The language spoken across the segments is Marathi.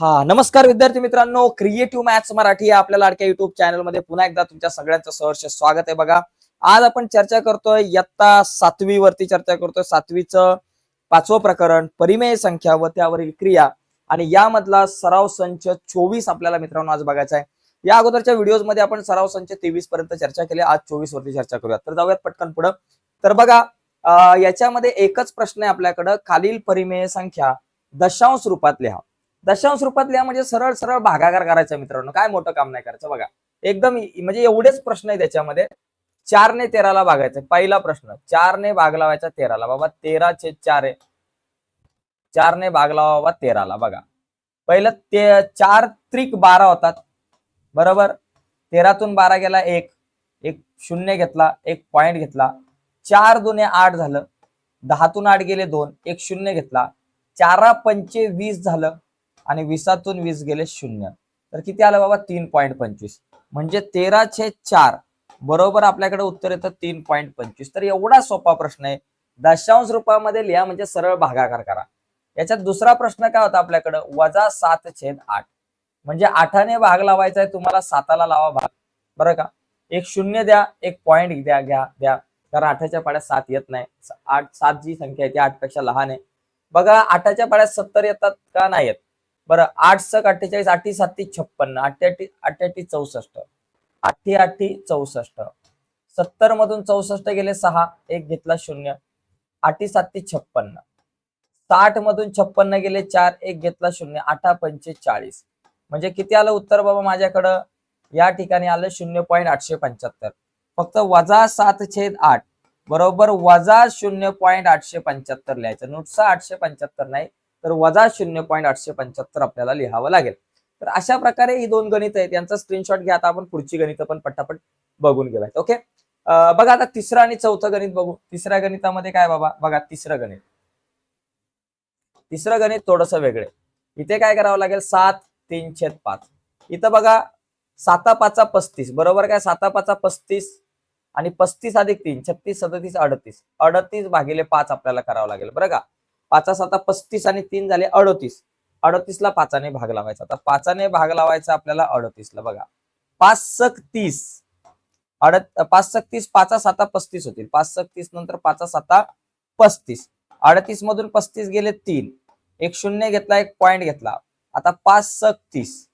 हा नमस्कार विद्यार्थी मित्रांनो क्रिएटिव्ह मॅथ्स मराठी या आपल्या लाडक्या युट्यूब चॅनलमध्ये पुन्हा एकदा तुमच्या सगळ्यांचं सहर्ष स्वागत आहे बघा. आज आपण चर्चा करतोय इयत्ता सातवी वरती चर्चा करतोय. सातवीचं पाचवं प्रकरण परिमेय संख्या व त्यावरील क्रिया. आणि यामधला सराव संच चोवीस आपल्याला मित्रांनो आज बघायचा आहे. या अगोदरच्या व्हिडिओजमध्ये आपण सराव संच तेवीस पर्यंत चर्चा केली आज चोवीस वरती चर्चा करूया तर जाऊयात पटकन पुढं. तर बघा याच्यामध्ये एकच प्रश्न आहे आपल्याकडं. खालील परिमेय संख्या दशांश रूपात लिहा. दशांश रूपात लिहा म्हणजे सरळ सरळ भागाकार करायचा मित्रांनो. काय मोठं काम नाही करायचं बघा. एकदम म्हणजे एवढेच प्रश्न आहे त्याच्यामध्ये चार ने तेराला भागायचं पहिला प्रश्न चार ने भाग लावायचा तेराला. बाबा तेरा छेद चार आहे. चार ने भाग लावा तेराला. बघा. पहिलं ते चार त्रिक बारा होतात. बरोबर? तेरातून बारा गेला एक. एक शून्य घेतला एक पॉइंट घेतला. चार दुने आठ झालं. दहातून आठ गेले दोन. एक शून्य घेतला. चारा पंचे वीस झालं. आणि वीसातून वीस गेले शून्य. तर किती आलं बाबा? तीन पॉईंट पंचवीस. म्हणजे तेराशे चार. बरोबर आपल्याकडे उत्तर येतं तीन पॉईंट पंचवीस. तर एवढा सोपा प्रश्न आहे. दशांश रुपयामध्ये लिहा म्हणजे सरळ भागाकार करा. याच्यात दुसरा प्रश्न काय होता आपल्याकडं? वजा सात छेद आठ. म्हणजे आठाने भाग लावायचा आहे तुम्हाला साताला लावा भाग. बरं का? एक शून्य द्या एक पॉईंट द्या घ्या द्या. कारण आठाच्या पाड्यात सात येत नाही. आठ सात जी संख्या आहे ती आठपेक्षा लहान आहे. बघा आठाच्या पाड्यात सत्तर येतात का? नाही येत. बरं आठ सक अठ्ठेचाळीस आठी साती छप्पन्न अठ्ठ्याठी अठ्ठ्याठी चौसष्ट. आठी आठी चौसष्ट. सत्तर मधून चौसष्ट गेले सहा एक घेतला शून्य. आठी साती छप्पन्न साठ मधून छप्पन्न गेले चार एक घेतला शून्य. आठा पंचेचाळीस म्हणजे किती आलं उत्तर बाबा माझ्याकडं? या ठिकाणी आलं शून्य पॉईंट आठशे पंच्याहत्तर. फक्त वजा सात छेद आठ. बरोबर वजा शून्य पॉईंट आठशे पंच्याहत्तर लिहायचं. नुसतं आठशे पंच्याहत्तर नाही तर वजा शून्य पॉईंट आठशे पंच्याहत्तर आपल्याला लिहावं लागेल. तर अशा प्रकारे ही दोन गणित आहेत. यांचा स्क्रीनशॉट घ्या. आता आपण पुढची गणित पण पटापट बघून घेऊयात. ओके बघा आता तिसरं आणि चौथं गणित बघू. तिसऱ्या गणितामध्ये काय बाबा? बघा तिसरं गणित. तिसरं गणित थोडस वेगळे. इथे काय करावं लागेल? सात तीन छेद पाच. इथं बघा साता पाचा पस्तीस. बरोबर काय? साता पाचा पस्तीस आणि पस्तीस अधिक तीन छत्तीस सदतीस अडतीस. अडतीस भागिले पाच आपल्याला करावं लागेल. बरं का? पाचा साता पस्तीस आणि तीन झाले अडतीस. अडतीसला पाचाने भाग लावायचा. आता पाचाने भाग लावायचा आपल्याला अडतीसला बघा. पाच सक तीस. अडत पाच सक तीस पाचा साता पस्तीस होतील. पाच सक तीस नंतर पाचा साता पस्तीस. अडतीस मधून पस्तीस गेले तीन. एक शून्य घेतला एक पॉइंट घेतला. आता पाच सक तीस.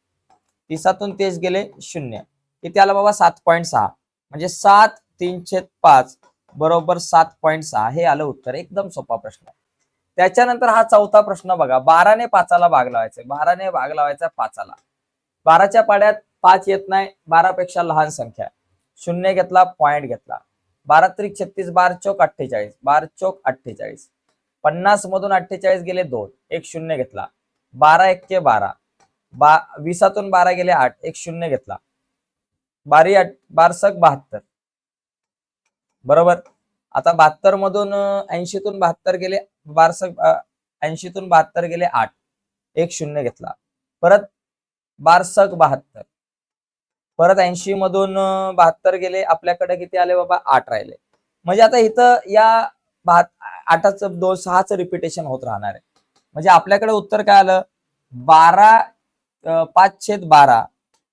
तीसातून तेच गेले शून्य. किती आलं बाबा? सात पॉईंट सहा. म्हणजे सात तीनशे पाच. बरोबर सात पॉईंट सहा. हे आलं उत्तर. एकदम सोपा प्रश्न आहे. त्याच्यानंतर हा चौथा प्रश्न बघा. बाराने पाचाला भाग लावायचा बाराने भाग लावायचा पाचाला. बाराच्या पाड्यात पाच येत नाही बारापेक्षा लहान संख्या शून्य घेतला पॉइंट घेतला. बारा त्रिक छत्तीस बार चौक अठ्ठेचाळीस बार चौक अठ्ठेचाळीस. पन्नास मधून अठ्ठेचाळीस गेले दोन एक शून्य घेतला. बारा एक्के बारा. बा वीसातून बारा गेले आठ एक शून्य घेतला. बारी आठ बारसक बहात्तर. बरोबर? आता बहात्तर मधून ऐंशीतून बहात्तर गेले बारसक ऐंशीतून बहात्तर गेले आठ. एक शून्य घेतला. परत बारसक बहात्तर. परत ऐंशी मधून बहात्तर गेले आपल्याकडे किती आले बाबा? आठ राहिले. म्हणजे आता इथं या बहात आठाचं दोन सहाचं रिपिटेशन होत राहणार आहे. म्हणजे आपल्याकडे उत्तर काय आलं? बारा पाच छेद बारा.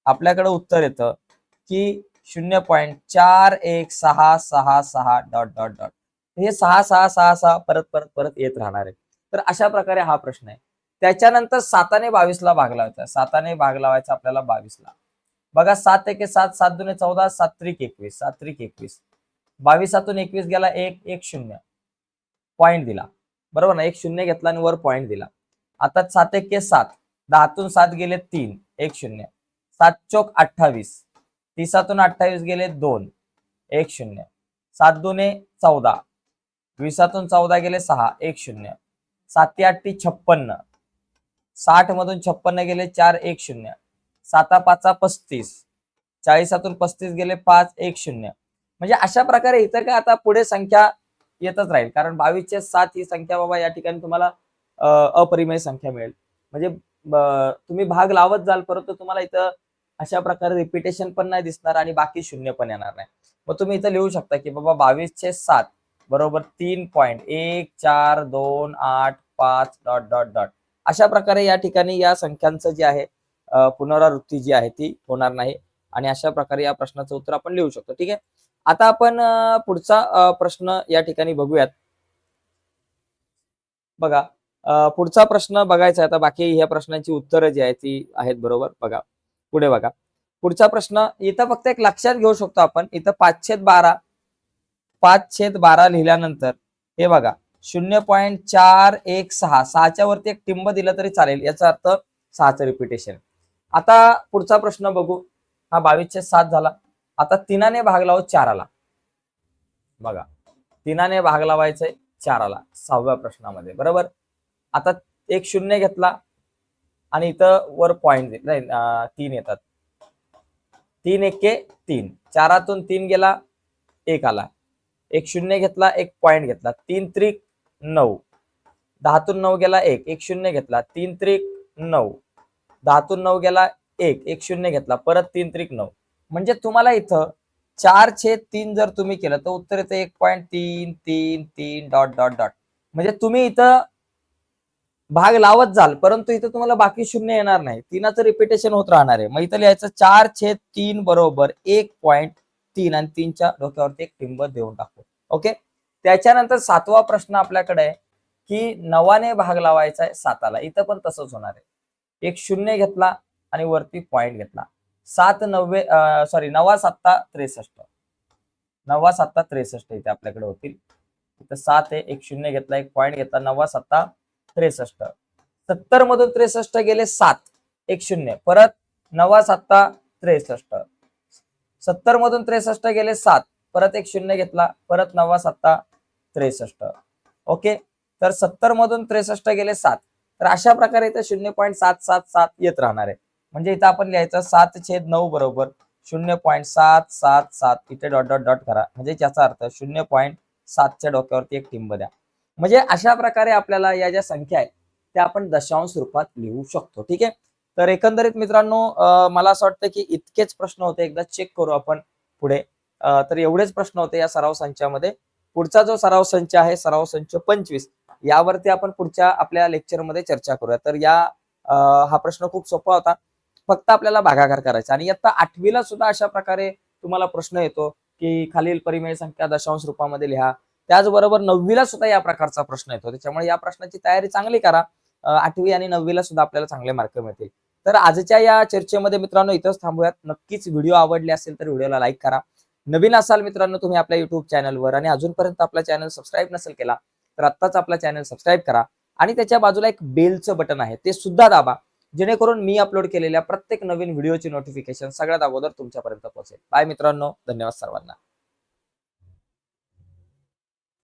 आपल्याकडे उत्तर येतं की शून्य पॉईंट चार एक सहा सहा सहा डॉट डॉट डॉट. हे सहा सहा सहा सहा परत परत परत येत राहणार आहे. तर अशा प्रकारे हा प्रश्न आहे. त्याच्यानंतर साताने बावीसला भाग लावायचा. साताने भाग लावायचा आपल्याला बावीसला. बघा सात एके सात सात दुने चौदा सात त्रिक एकवीस सात त्रिक एकवीस. बावीसातून एकवीस गेला एक एक शून्य. पॉइंट दिला. बरोबर ना? एक शून्य घेतला आणि वर पॉईंट दिला. आता सात एके सात. दहातून सात गेले तीन. एक शून्य. सात चौक अठ्ठावीस. तिसातून अठ्ठावीस गेले दोन. एक शून्य. सात दोने चौदा. वीसातून चौदा गेले सहा. एक शून्य. साती आठी छप्पन्न. साठ मधून छप्पन्न गेले चार. एक शून्य. साता पाचा पस्तीस. चाळीसातून पस्तीस गेले पाच. एक शून्य. म्हणजे अशा प्रकारे इतर काय आता पुढे संख्या येतच राहील. कारण बावीसचे सात ही संख्या बाबा या ठिकाणी तुम्हाला अपरिमय अपरिमेय संख्या मिळेल. म्हणजे तुम्ही भाग लावत जाल परंतु तुम्हाला इथं अशा प्रकारे रिपिटेशन पण नाही दिसणार आणि बाकी शून्य पण येणार नाही. मग तुम्ही इथं लिहू शकता की बाबा बावीसचे सात बरोबर तीन पॉईंट एक चार दोन आठ पाच डॉट डॉट डॉट अशा प्रकारे या ठिकाणी या संख्यांचं जे आहे पुनरावृत्ती जी आहे ती होणार नाही. आणि अशा प्रकारे या प्रश्नाचं उत्तर आपण लिहू शकतो. ठीक आहे? आता आपण पुढचा प्रश्न या ठिकाणी बघूयात. बघा पुढचा प्रश्न बघायचा आहे. आता बाकी ह्या प्रश्नांची उत्तरं जी आहेत ती आहेत बरोबर. बघा. पुढे बघा. पुढचा प्रश्न इथं फक्त एक लक्षात घेऊ शकतो आपण. इथं पाचशेद बारा पाच छेद बारा लिहिल्यानंतर हे बघा शून्य पॉईंट चार एक सहा सहाच्या वरती एक टिंब दिलं तरी चालेल. याचा अर्थ सहाचं रिपिटेशन आता पुढचा प्रश्न बघू. हा बावीसशे सात झाला. आता तिनाने भाग लावू चाराला. बघा तिनाने भाग लावायचंय चाराला सहाव्या प्रश्नामध्ये. बरोबर? आता एक शून्य घेतला. आणि इथं वर पॉईंट नाही तीन येतात. तीन एके तीन. चारातून तीन गेला एक आला. एक शून्य घेतला एक पॉईंट घेतला. तीन त्रिक नऊ. दहातून नऊ गेला एक. एक शून्य घेतला तीन त्रिक नऊ. दहातून नऊ गेला एक. एक शून्य घेतला परत तीन त्रिक नऊ. म्हणजे तुम्हाला इथं चार छेद तीन जर तुम्ही केलं तर उत्तर येतं एक पॉईंट तीन तीन तीन डॉट डॉट डॉट म्हणजे तुम्ही इथं भाग लावत जाल परंतु इथं तुम्हाला बाकी शून्य येणार नाही. तीनाचं रिपिटेशन होत राहणार आहे. मग इथं लिहायचं चार छेद तीन बरोबर एक पॉईंट तीन आणि तीनच्या डोक्यावरती एक टिंब देऊन टाकू. ओके? त्याच्यानंतर सातवा प्रश्न आपल्याकडे आहे की नवाने भाग लावायचा आहे साताला. इथं पण तसंच होणार आहे. एक शून्य घेतला आणि वरती पॉईंट घेतला. सात नव्वे सॉरी नवा सत्ता त्रेसष्ट. नवा सत्ता त्रेसष्ट इथे आपल्याकडे होतील. इथं सात आहे एक शून्य घेतला एक पॉईंट घेतला नवा सत्ता त्रेसष्ट. सत्तर मधून त्रेसष्ट गेले सात. एक शून्य. परत नवा सत्ता त्रेसष्ट. सत्तर मधून त्रेसष्ट गेले सात. परत एक शून्य घेतला. परत नवा सत्ता त्रेसष्ट. ओके? तर सत्तर मधून त्रेसष्ट गेले सात. तर अशा प्रकारे इथं शून्य पॉईंट सात सात सात येत राहणार आहे. म्हणजे इथं आपण लिहायचं सात छेद नऊ बरोबर शून्य पॉईंट सात सात सात. इथे डॉट डॉट डॉट करा. म्हणजे याचा अर्थ शून्य पॉईंट सातच्या डोक्यावरती एक टिंब द्या. म्हणजे अशा प्रकारे आपल्याला या ज्या संख्या आहेत त्या आपण दशांश रूपात लिहू शकतो. ठीक आहे? तर एकंदरीत मित्रांनो मला असं वाटतं की इतकेच प्रश्न होते. एकदा चेक करू आपण पुढे. तर एवढेच प्रश्न होते या सराव संचामध्ये. पुढचा जो सराव संच आहे सराव संच पंचवीस यावरती आपण पुढच्या आपल्या लेक्चरमध्ये चर्चा करूया. तर या हा प्रश्न खूप सोपा होता. फक्त आपल्याला भागाकार करायचा. आणि आता आठवीला सुद्धा अशा प्रकारे तुम्हाला प्रश्न येतो की खालील परिमेय संख्या दशांश रूपामध्ये लिहा. त्याचबरोबर नववीला सुद्धा या प्रकारचा प्रश्न येतो. त्याच्यामुळे या प्रश्नाची तयारी चांगली करा. आठवी आणि नववीला सुद्धा आपल्याला चांगले मार्क मिळतील. तर आजच्या या चर्चेमध्ये मित्रांनो इथंच थांबूयात. नक्कीच व्हिडिओ आवडले असेल तर व्हिडिओला लाईक करा. नवीन असाल मित्रांनो तुम्ही आपल्या युट्यूब चॅनलवर आणि अजूनपर्यंत आपला चॅनल सबस्क्राईब नसेल केला तर आत्ताच आपला चॅनल सबस्क्राईब करा. आणि त्याच्या बाजूला एक बेलचं बटन आहे. ते सुद्धा दाबा. जेणेकरून मी अपलोड केलेल्या प्रत्येक नवीन व्हिडिओची नोटिफिकेशन सगळ्यात अगोदर तुमच्यापर्यंत पोहोचेल. बाय मित्रांनो. धन्यवाद सर्वांना.